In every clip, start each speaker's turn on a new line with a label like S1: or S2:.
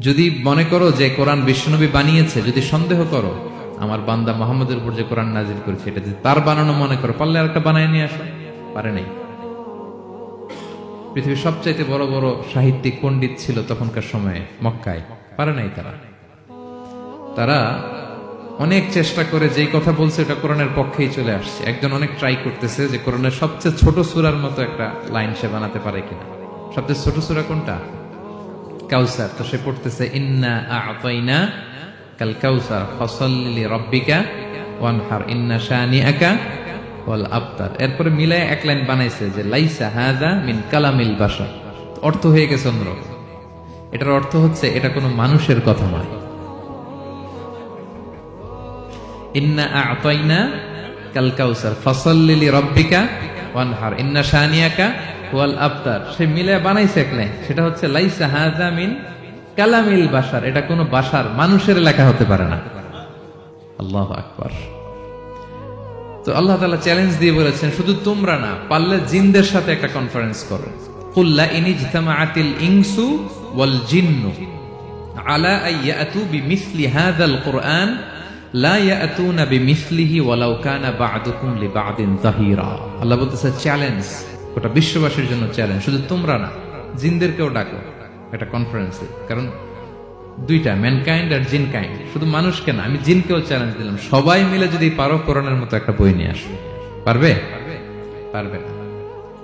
S1: যদি মনে করো যে কোরআন বিশ্বনবী বানিয়েছে, যদি সন্দেহ করো, আমার বান্দা মোহাম্মদের উপর যে কোরআন নাজির করেছে, এটা যদি তার বানানো মনে করো, পারলে আর একটা বানায় নিয়ে আসো? পারে নাই। পৃথিবীর সবচাইতে বড় বড় সাহিত্যিক পণ্ডিত ছিল তখনকার সময়ে মক্কায়। পারে নাই তারা। তারা অনেক চেষ্টা করে যেই কথা বলছে এটা কোরআনের পক্ষেই চলে আসছে। একজন অনেক ট্রাই করতেছে যে কোরআনের সবচেয়ে ছোট সুরার মতো একটা লাইন সে বানাতে পারে কিনা। সবচেয়ে ছোট সুরা কোনটা? কাউসার। তো সে পড়তেছে, ইন্না আতাইনা রব্বিকা ওয়ানহার, ইন্না ওয়াল আবতার। এরপরে মিলায় এক লাইন বানাইছে যে, লাইসা হাদা মিন কালামিল বাসা অর্থ হয়ে গেছে অন্যরকম। এটার অর্থ হচ্ছে, এটা কোনো মানুষের কথা নয়। ইন্না আতাইনা কাল রব্বিকা ওয়ানহার, ইন্না শানিয়াকা ওয়াল আবতার। সে মিলে বানাইছে এক লাইন সেটা হচ্ছে লাইসা কালামিল বাসার এটা কোনো বাসার মানুষের লেখা হতে পারে না। আল্লাহ আকবার। তো আল্লাহ তাআলা চ্যালেঞ্জ দিয়ে বলেছেন, শুধু তোমরা না, পারলে জিনদের সাথে একটা কনফারেন্স করো। কুল্লা ইনিজতামাআতিল ইনসু ওয়াল জিন্নু আলা আইয়াতু বিমিসলি হাযাল কুরআন আল্লাহ বলতেছে চ্যালেঞ্জ গোটা বিশ্ববাসীর জন্য চ্যালেঞ্জ শুধু তোমরা না, জিনদেরকেও ডাকো একটা কনফারেন্সে কারণ দুইটা ম্যানকাইন্ড আর জিন কাইন্ড শুধু মানুষকে না, আমি জিনকেও চ্যালেঞ্জ দিলাম। সবাই মিলে যদি পারো কোরআনের মতো একটা বই নিয়ে আসো। পারবে? পারবে না।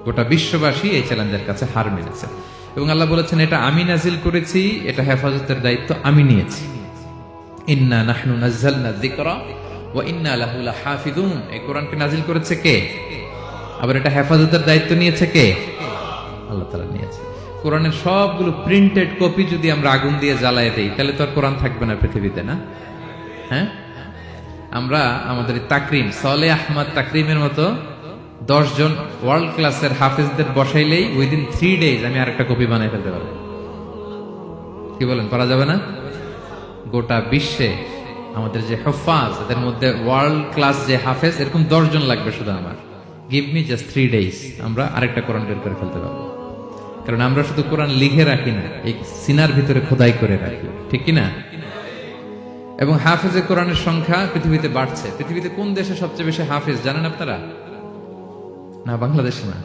S1: গোটা বিশ্ববাসী এই চ্যালেঞ্জের কাছে হার মেনেছে। এবং আল্লাহ বলেছেন, এটা আমি নাজিল করেছি, এটা হেফাজতের দায়িত্ব আমি নিয়েছি। ইন্না নাহনু নাজ্জালনা যিকরা, ওয়া ইন্না লাহু লাহাফিজুন এই কোরআনকে নাজিল করেছে কে? আবার এটা হেফাজতের দায়িত্ব নিয়েছে কে? আল্লাহ তাআলা নিয়েছে। কোরআনের সবগুলো প্রিন্টেড কপি যদি আমরা আগুন দিয়ে জ্বালায় দিই, তাহলে তো আর কোরআন থাকবে না পৃথিবীতে, না? হ্যাঁ? আমরা আমাদের তাকরিম, সলে আহমদ তাকরিমের মতো দশ জন ওয়ার্ল্ড ক্লাসের হাফিজদের বসাইলেই উইদিন থ্রি ডেজ আমি আরেকটা কপি বানাই ফেলতে পারব। কি বলেন, করা যাবে না? গোটা বিশ্বে আমাদের যে হফাজ, এদের মধ্যে ওয়ার্ল্ড ক্লাস যে হাফেজ, এরকম দশ জন লাগবে শুধু আমার। Give me just three days আমরা আরেকটা কোরআন বের করে ফেলতে পারব। কারণ আমরা শুধু কোরআন লিখে রাখি না, এই সিনার ভিতরে খোদাই করে রাখি, ঠিক কি না? এবং হাফেজে কোরআনের সংখ্যা পৃথিবীতে বাড়ছে। পৃথিবীতে কোন দেশে সবচেয়ে বেশি হাফেজ, জানেন আপনারা? না, বাংলাদেশ না।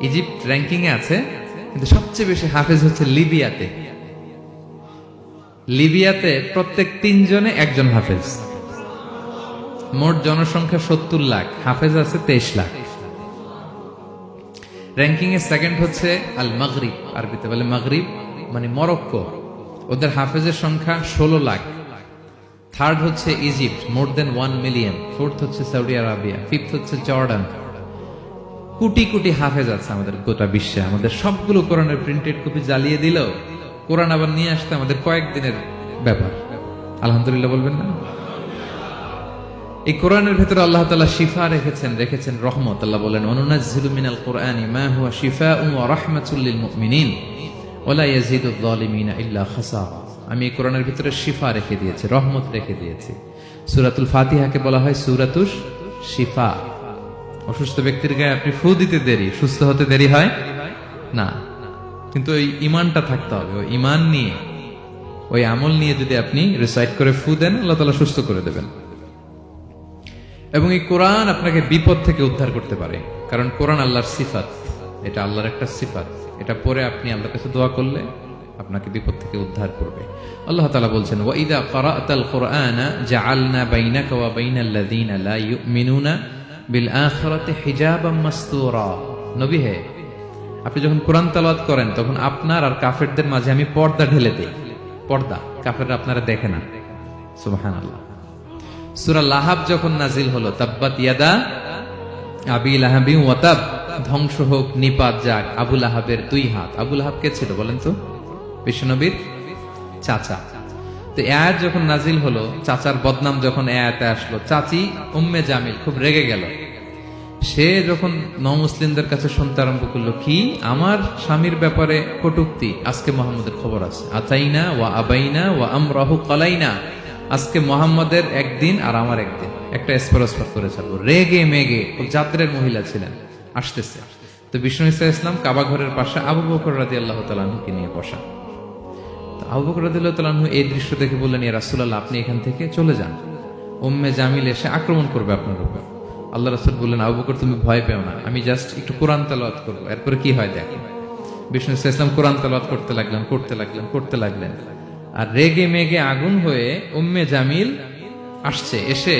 S1: ইজিপ্ট র্যাঙ্কিং এ আছে, কিন্তু সবচেয়ে বেশি হাফেজ হচ্ছে লিবিয়াতে। লিবিয়াতে প্রত্যেক তিনজনে একজন হাফেজ। মোট জনসংখ্যা সত্তর লাখ, হাফেজ আছে তেইশ লাখ। র্যাঙ্কিং এ সেকেন্ড হচ্ছে আল মাগরিব আরবিতে বলে মাগরিব মানে মরক্কো। ওদের হাফেজের সংখ্যা ষোলো লাখ। থার্ড হচ্ছে Egypt more than one million fourth হচ্ছে সৌদি আরবিয়া ফিফথ হচ্ছে জর্ডান কোটি কোটি হাফেজ আছে আমাদের গোটা বিশ্বে। আমাদের সবগুলো কোরআনের প্রিন্টেড কপি জ্বালিয়ে দিল। কোরআন আবার নিয়ে আসতে আমাদের কয়েকদিনের ব্যাপার। আলহামদুলিল্লাহ বলবেন না? এই কোরআনের ভেতরে আল্লাহ তালা শিফা রেখেছেন রেখেছেন রহমত। আল্লাহ বলেন অনুনাজ্জিলু মিনাল কোরআনি মা হুয়া শিফাউন ওয়া রাহমাতুল লিল মুমিনিন ওয়ালা ইয়াজিদুয যালিমিনা ইল্লা খাসারা। আমি এই কোরআনের ভিতরে শিফা রেখে দিয়েছি, রহমত রেখে দিয়েছি। সুরাতুল ফাতিহাকে বলা হয় সূরাতুশ শিফা। অসুস্থ ব্যক্তির গায়ে আপনি ফু দিতে দেরি, সুস্থ হতে দেরি হয়? না। কিন্তু ওই ইমানটা থাকতে হবে, ওই ইমান নিয়ে, ওই আমল নিয়ে যদি আপনি রিসাইড করে ফু দেন, আল্লাহ তালা সুস্থ করে দেবেন। এবং এই কোরআন আপনাকে বিপদ থেকে উদ্ধার করতে পারে। কারণ কোরআন আল্লাহর সিফাত। এটা আল্লাহর একটা সিফাত। এটা পরে আপনি আল্লাহর কাছে দোয়া করলে আপনাকে বিপদ থেকে উদ্ধার করবে। আল্লাহ তাআলা বলছেন, ওয়াইদা ক্বারাতাল কুরআনা জাআলনা বাইনাকা ওয়া বাইনাল্লাযীনা লা ইউমিনুনা বিল আখিরাতি হিজাবাম মাসতুরা। নবী হে, আপনি যখন কোরআন তেলাওয়াত করেন, তখন আপনার আর কাফেরদের মাঝে আমি পর্দা ঢেলে দেই। পর্দা। কাফেররা আপনারা দেখে না। সুবহানাল্লাহ। সূরা লাহাব যখন নাজিল হলো, তাব্বাত ইয়াদা আবি লাহাবি ওয়াতাব ধ্বংস হোক, নিপাত যাক, আবু লাহাবের দুই হাত। আবু লাহাব কে ছিল বলেন তো? বিশ্বনবীর চাচা। তো আয়াত যখন নাজিল হলো, চাচার বদনাম যখন এ আয়াতে আসলো, চাচি উম্মে জামিল খুব রেগে গেল। সে যখন নমুসলিমদের কাছে শুনতে আরম্ভ করল, কি আমার স্বামীর ব্যাপারে কটুক্তি? আজকে মোহাম্মদের খবর আছে। আতাইনা ওয়া আবাইনা ওয়া আমরাহু কলাইনা। আজকে মোহাম্মদের একদিন আর আমার একদিন। একটা স্পরস্পর করে ছাড়বো। রেগে মেগে যাত্রের মহিলা ছিলেন। আসতেছে। তো বিষ্ণু ইসা ইসলাম কাবা ঘরের পাশে আবু বকর রাজি আল্লাহ তালাহুকে নিয়ে বসা। আবু বকর রাদিয়াল্লাহু তাআলা আনহু এই দৃশ্য দেখে বললেন, ইয়া রাসূলুল্লাহ, আপনি এখান থেকে চলে যান। উম্মে জামিল এসে আক্রমণ করবে আপনার উপর। আল্লাহ রাসূল বললেন, আবু বকর, তুমি ভয় পেও না। আমি জাস্ট একটু কোরআন তেলাওয়াত করব। এরপরে কি হয় দেখো বিষ্ণু ইসলাম কোরআন তেলাওয়াত করতে লাগলেন করতে লাগলেন করতে লাগলেন। আর রেগে মেগে আগুন হয়ে উম্মে জামিল আসছে, এসে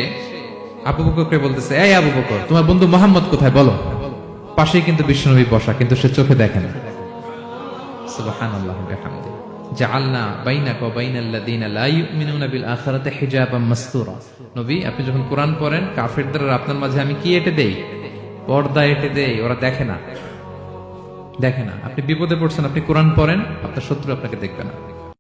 S1: আবু বকরকে বলতেছে, এই আবু বকর, তোমার বন্ধু মোহাম্মদ কোথায়? বলো। পাশেই কিন্তু বিষ্ণুনবী বসা, কিন্তু সে চোখে দেখে না। আপনি যখন কোরআন পড়েন, কাফেরদের আর আপনার মাঝে আমি কি এটে দেই? পর্দা এটে দেই, ওরা দেখে না। দেখে না। আপনি বিপদে পড়ছেন, আপনি কোরআন পড়েন, আপনার শত্রু আপনাকে দেখবে না।